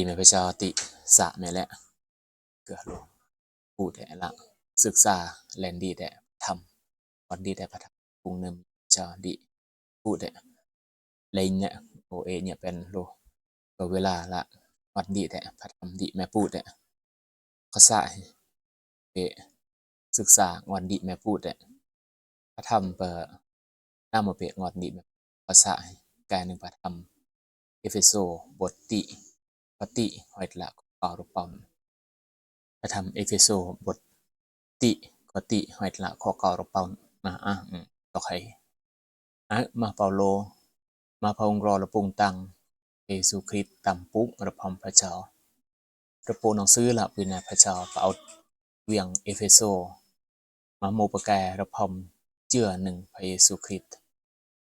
ดีแม่พระเจ้าติสะแม่และเกือโลผู้แต่ละศึกษาแลนดีแต่ทำวันดีแต่พระธรรมปรุงเนิมเจ้าดีผู้แต่เลยเนี่ยโอเอเนี่ยเป็นโลก็เวลาละวันดีแต่พระธรรมดีแม่พูดแต่ก็สาเอศึกษาวันดีแม่พูดแต่พระธรรมเปิดหน้ามาเปะงอนดีแม่ภาษาแกหนึ่งพระธรรมเอเฟโซบทติ ปฏิหอยละกอรปอมพระธรรมเอเฟโซบทติกติหอยละขอกอรปอมมาอะต่อใครอะมาเปาโล มาพงรอระปุงตังเยซูคริสต์ตำปุ๊กระพอมพระเจ้าระปูนังซื้อละวินาพระเจ้าเอาเวียงเอเฟโซ มาโมปะแกระพอมเจือหนึ่งพระเยซูคริสต์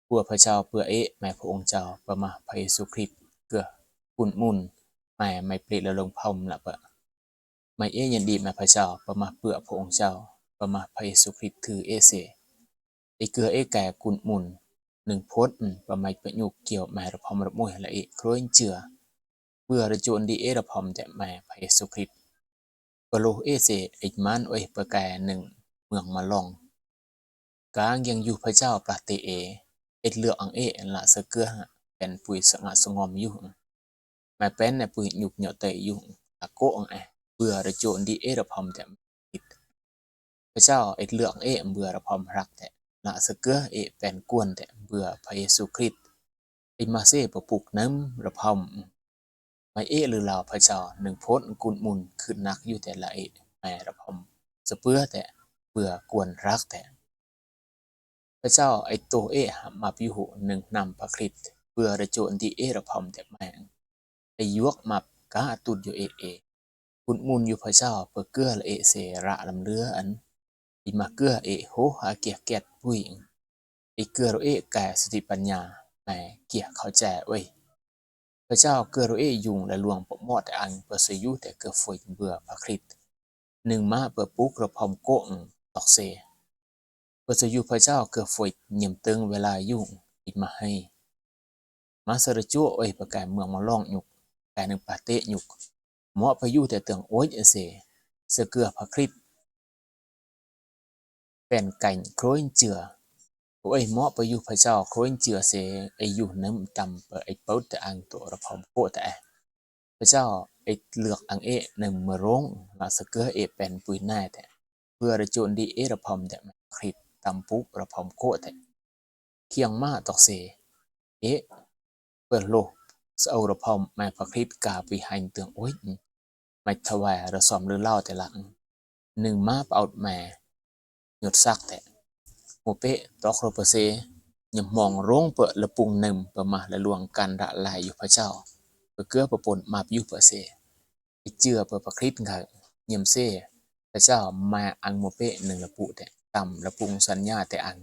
เพื่อพระเจ้าเพื่อเอะแม่พระองค์เจ้าประมาพระเยซูคริสต์เกือปุ่นมุน แม่ไม่ปลิดละลงพอมละเปะไม่เอะยันดีแม่พระเจ้าประมาเปื่อพระองค์เจ้าประมาพระเยซูคริสต์ถือเอเสไอเกือเอแก่กุนมุนหนึ่งพดประมาประยุกเกี่ยวแม่ระพอมระมุ่ยละเอะครอยเจือเบื่อระจวนดีเอะระพอมแต่แม่พระเยซูคริสต์กโลเอเสอิมันโอยประแกหนึ่งเมืองมาลองกางยังอยู่พระเจ้าปราเตเอเอ็ดเลือกอังเอละสะเกือเป็นปุยสงะสงอมอยู่ แม่เป็นในปุยหยุกเหยาะเตยยู่ละโกงเอเบื่อระโจนดีเอระพอมแต่อิดพระเจ้าเอ็ดเลือกเอเบื่อระพอมรักแต่ละสเกือเอเป็นกวนแต่เบื่อพระเยซูคริสต์ไอมาเซ่ประปุกน้ำระพอมไม่เอหรือลาพระเจ้าหนึ่งโพสกุนมุนขึ้นนักอยู่แต่ละเอแม่ระพอมสะเปื้อแต่เบื่อกวนรักแต่พระเจ้าไอโตเอหมาพิหุหนึ่งนำพระคริสต์เพื่อระโจนที่เอระพอมแต่แมง ยวกมับกาตุดอยู่เอเอคุณมุนอยู่พระเจ้าเพื่อเกื้อละเอเสระลำเลืออันอีมาเกื้อเอโหหาเกียเกตผู้หญิงไอเกื้อเอแก่สติปัญญาแม่เกียเขาแจเว้ยพระเจ้าเกื้อเอยุงและลวงปมอดอันเพื่อสยุแต่เกื้อฝอยเบื่อพระคริสต์หนึ่งมาเพื่อปุ๊กระพอมโกงตอกเซ Bờ sự yu phải chào cửa phổi nhiệm tương về lại yu ít mà hay. Mà sợ được chúa ơi bà cái mường mà long nhục, cái nâng bà tệ nhục. Mọ phải yu แต่หนึ่งปาเตยุกหมอพายุแต่เตืองโอ้ยเอเซเสเกือพระคริตเป็นไก่โครยเจือโอ้ยหมอพายุพระเจ้าโครยเจือเซไออยู่น้ำตำเปไอเปิดแต่อังตัวระพอมโปแต่พระเจ้าไอเลือกอังเอหนึ่งมร้งมาสเกือเอเป็นปุยหน้าแต่เพื่อระจนดีเอระพอมแต่คริตตำปุ๊บระพอมโคแต่เคียงมาตอกเซเอเปิดโล สเอารพอมแม่พระคริสกาปีหันเตืองโอ้ยไม่ถวายระสอมหรือเล่าแต่หลังหนึ่งมาเป่าแม่หยดซักแต่โมเปะตอกโรเปเซยมมองร่งเปิดละปุงหนึ่งประมาละลวงกันระลายอยู่พระเจ้าเพื่อเกื้อประปนมาบยู่เปเซไอเจือเปิดพระคริสค่ะยมเซพระเจ้ามาอังโมเปะหนึ่งละปุแต่ต่ำละปุงสัญญาแต่อัน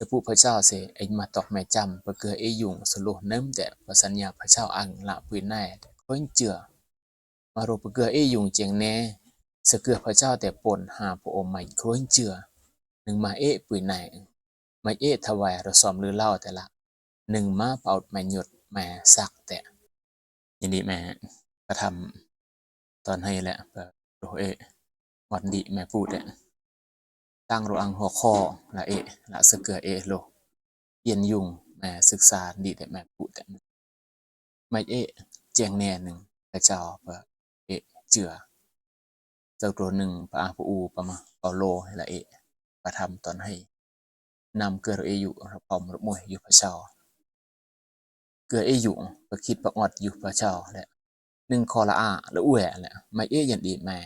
จะผู้พระเจ้าเสไอมาตอกแม่จำเพื่อเกือไอยุงสโลเนิ่มแต่ประสัญญาพระเจ้าอังละปืนแน่เพิ่งเจือมาโรเพื่อเกือไอยุงเจียงแน่สเกือพระเจ้าแต่ปนหาพระองค์ใหม่ค้นเจือหนึ่งมาเอปืนแน่มาเอถวายเราสอมหรือเล่าแต่ละหนึ่งมาเป่าแม่หยดแม่สักแต่ยินดีแม่กระทำตอนให้แหละเพื่อโรเอวันดีแม่พูดเนี่ย ตั้งรอังหัวข้อละเอละสเกือเอโลเยียนยุงแม่ศึกษาดีแต่แม่พูดแต่ไม่เอเจียงแน่หนึ่งพระเจ้าเปเอเจือเจ้าตัวหนึ่งปะอาปูปะมาเปาโลละเอประทำตอนให้นำเกือเออยู่ระพอมระมวยอยู่พระเจ้าเกือเออยู่ประคิดประอดอยู่พระเจ้าแหละหนึ่งคอละอาละอุ้ยแหละไม่เอยันดีแม่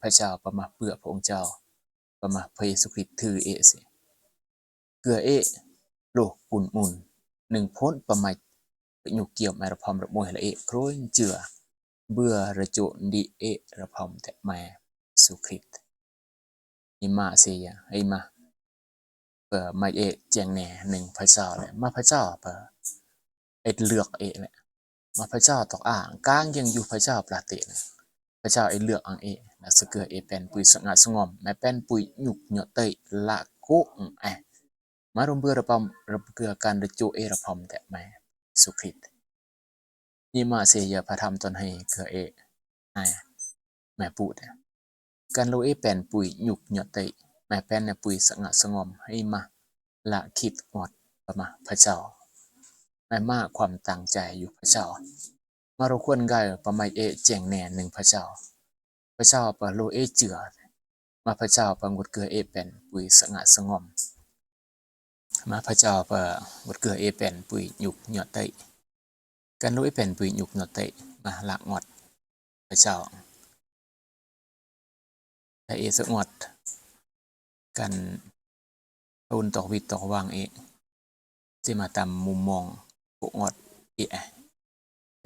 พระเจ้าประมาเปื่อพระองค์เจ้า ประมาพระเยซูคริสต์ถือเอเสเกือเอโลกุนมุนหนึ่งพ้นประมาประยุกเกี่ยวมาระพอมระมวยละเอโครยเจือเบื่อระโจนดีเอระพอมแต่แม่สุคริตอิมาเสียไอมาเปิดมาเอแจงแหน่หนึ่งพระเจ้าเลยมาพระเจ้าเปิดเอ็ดเลือกเอเลยมาพระเจ้าตอกอ่างก้างยังอยู่พระเจ้าปราเตนะพระเจ้าเอ็ดเลือกอังเอ นะสเกือเอเป็นปุยสงัดสงอมแม่เป็นปุยหยุกเหยาะเตยละโกงแอมารวมเบื่อระพอมระเกือการระจูเอระพอมแต่แม่สุคริตนี่มาเสียพระธรรมตนให้เกือเอะไอแม่ปูดกันโลเอเป็นปุ๋ยหยุกหยดเตะแม่เป็นในปุ๋ยสงะสงอมให้มาละคิดหมดประมาพระเจ้าแม่มากความตั้งใจอยู่พระเจ้ามารควรกายประมาเอเจียงแหน่หนึ่งพระเจ้า พระเจ้าปะโลเอเจือมาพระเจ้าปะงดเกือเอเป็นปุ๋ยสงะสงอม มาพระเจ้าปะงดเกือเอเป็นปุ๋ยหยุกหยอดเตะกันโลเอเป็นปุ๋ยหยุกหยอดเตะมาละงอดพระเจ้าแต่เอสงอดกันตุนตอกวิตตอกวางเอกที่มาตามมุมมองปกงอดเอะ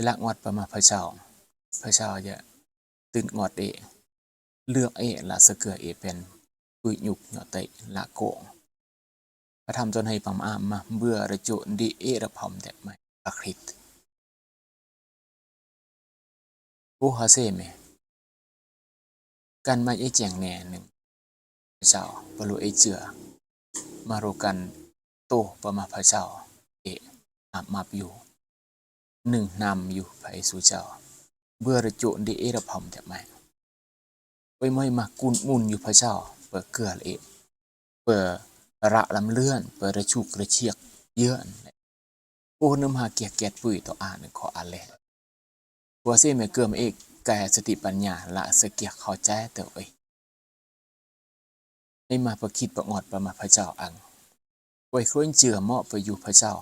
ละงอดประมาพระเจ้า พระเจ้าจะ ตื่นงอดเอเลือกเอละสะเกือเอเป็นปุยหยุกหยอเตะละโกงพระธรรมจนให้ปัมอามมาเบื่อระจุดีเอระพอมแต่ไม่พระคริตโอฮาเซเมกันมาเอแจงแน่หนึ่งพระเจ้าปรุเอเจือมาโรกันโตประมาพระเจ้าเอะอาบมาบอยู่หนึ่งนำอยู่ไปสู่เจ้า เบื่อระจุดีเอระพอมแต่ไม่ไว้ไม่มากุนมุนอยู่พระเจ้า เปิดเกลือเอะเปิดระลำเลื่อน เปิดระชุกระเชียกเยื่อนโอ้น้ำหาเกียกแกดปุ๋ยต่ออ่านขออ่านแลบัวเซ่เมเกือมเอกกายสติปัญญาละสเกียกเข้าใจเตอเอ้ยให้มาประคิดประงอดประมาพระเจ้าอังไว้คล้นเจือเหมาะไปอยู่พระเจ้า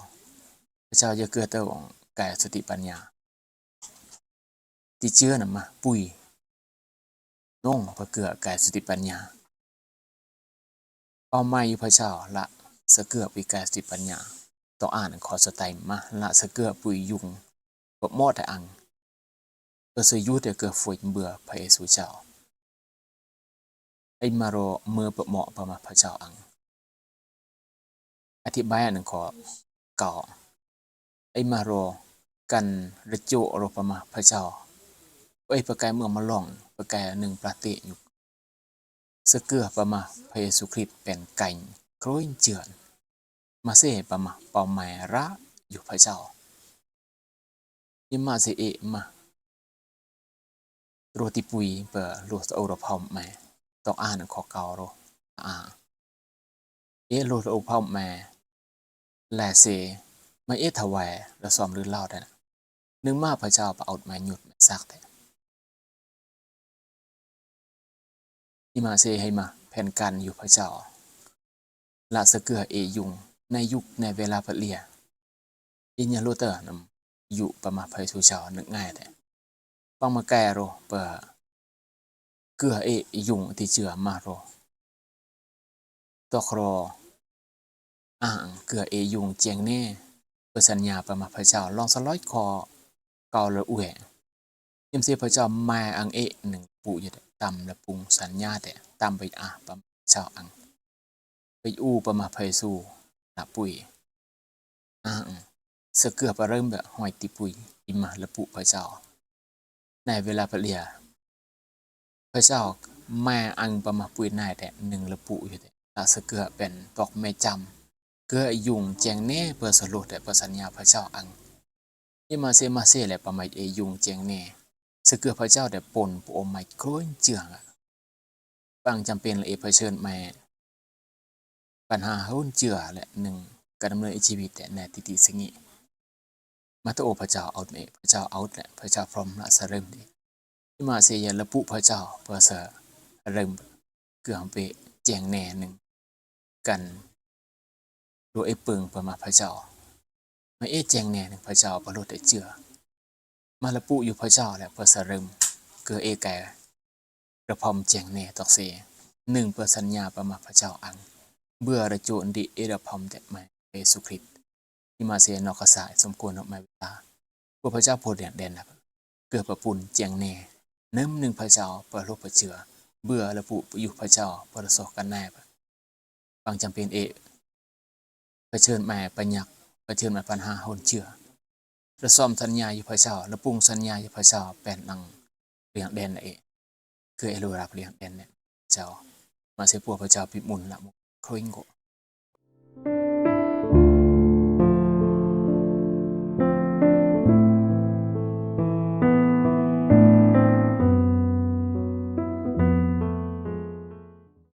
พระเจ้าจะเกิดเตอของกายสติปัญญา ที่เชื่อน่ะมาปุยน้องประเกือกายสติปัญญาเอาไม่อยู่พระเจ้าละสะเกือปีกายสติปัญญาต่ออ่านขอสไตล์มาละสะเกือปุยยุงบมอดอังเออสยุดเกิดฝนเบื่อพระเยซูเจ้าไอมาโรเมื่อประเหมาะประมาพระเจ้าอัง อธิบายอันหนึ่งขอเก่าไอมาโรกันระโจโรประมาพระเจ้า ไอยประกายเมืองมาล่องประกายหนึ่งประเตอยู่สเกือประมาพระเยซูคริสต์เป็นไก่โครยเจือน มาเสประมาเป่าไม้ระอยู่พระเจ้ายิมาเสเอมาโรติปุยเปอโรสโอรพอมแม่ต้องอ่านขอเกาโรอ่าเอโรสโอพอมแม่แลเซมาเอถวายแล้วซ้อมลื่นเล่าได้นะนึงมาพระเจ้าประเอามาหยุดซักแต่ ที่มาเซให้มาแผ่นกันอยู่พระเจ้าละสะเกือเอยุง ในยุคในเวลาพระเลียอินยาโลเตอร์นำอยู่ประมาณพระสุเจ้านึกง่ายแต่ปังมาแกโรเปอเกือเอยุงที่เจือมาโรตอกรออ่างเกือเอยุงเจียงเน่เปสัญญาประมาณพระเจ้าลองสล้อยคอเกาละอุ่ยยิมเสียพระเจ้ามาอังเอหนึ่งปู่อยู่ต ตำละปุงสัญญาแต่ตำไปอาประมาเจ้าอัง ไปอูประมาเพยสู่ละปุยอ่างสเกือประเริ่มแบบหอยติปุยอิมาละปุพระเจ้า ในเวลาพระเลียพระเจ้าแม่อังประมาปุยนายแต่หนึ่งละปุอยู่แต่ละสเกือเป็นตอกไม่จำเกือยุงแจงเน่เพื่อสรุปแต่ประสัญญาพระเจ้าอังนี่มาเซมาเซแหละประมาเอยุงแจงเน่ สเกือพระเจ้าแต่ปนปอมไม่คล้นเจืองอะฟังจำเป็นเละเอเผชิญแม่ปัญหาหุ้นเจือและหนึ่งการดำเนินชีวิตแต่ในติติสิงิมาตโอพระเจ้าเอาเมพระเจ้าเอาแหละพระเจ้าพร้อมละสเริ่มดีที่มาเสียละปุพระเจ้าเพื่อเสเริ่มเกือมเปแจงแน่หนึ่งกันโดยไอ้เปิงประมาพระเจ้ามาเอแจงแน่หนึ่งพระเจ้าประโลดได้เจือ มาละปุอยู่พระเจ้าแหละเพื่อเสริมเกือเอแก่ระพอมแจงแน่ตอกเสหนึ่งเพื่อสัญญาประมาพระเจ้าอัง เบื่อระโจนดิเอระพอมแต่ไม่เยซูคริตที่มาเสียนอกสายสมควรออกมาเวลาพวกพระเจ้าโพดแดนแดนนะเกือประปุนแจงแน่เนิ่มหนึ่งพระเจ้าเปิดโลกเปิดเชือ เบื่อระปุอยู่พระเจ้าประสบกันแน่บางจำเป็นเอเผชิญแม่ปัญญักเผชิญแม่ปัญหาหนเชื่อ ระซ่อมสัญญาอยู่พระเจ้าระปรุงสัญญาอยู่พระเจ้าแปดนังเลี้ยงแดนเอคือเอลูรับเลี้ยงแดนเนี่ยเจ้ามาเสียปัวพระเจ้าปิมุนละมุคริงโก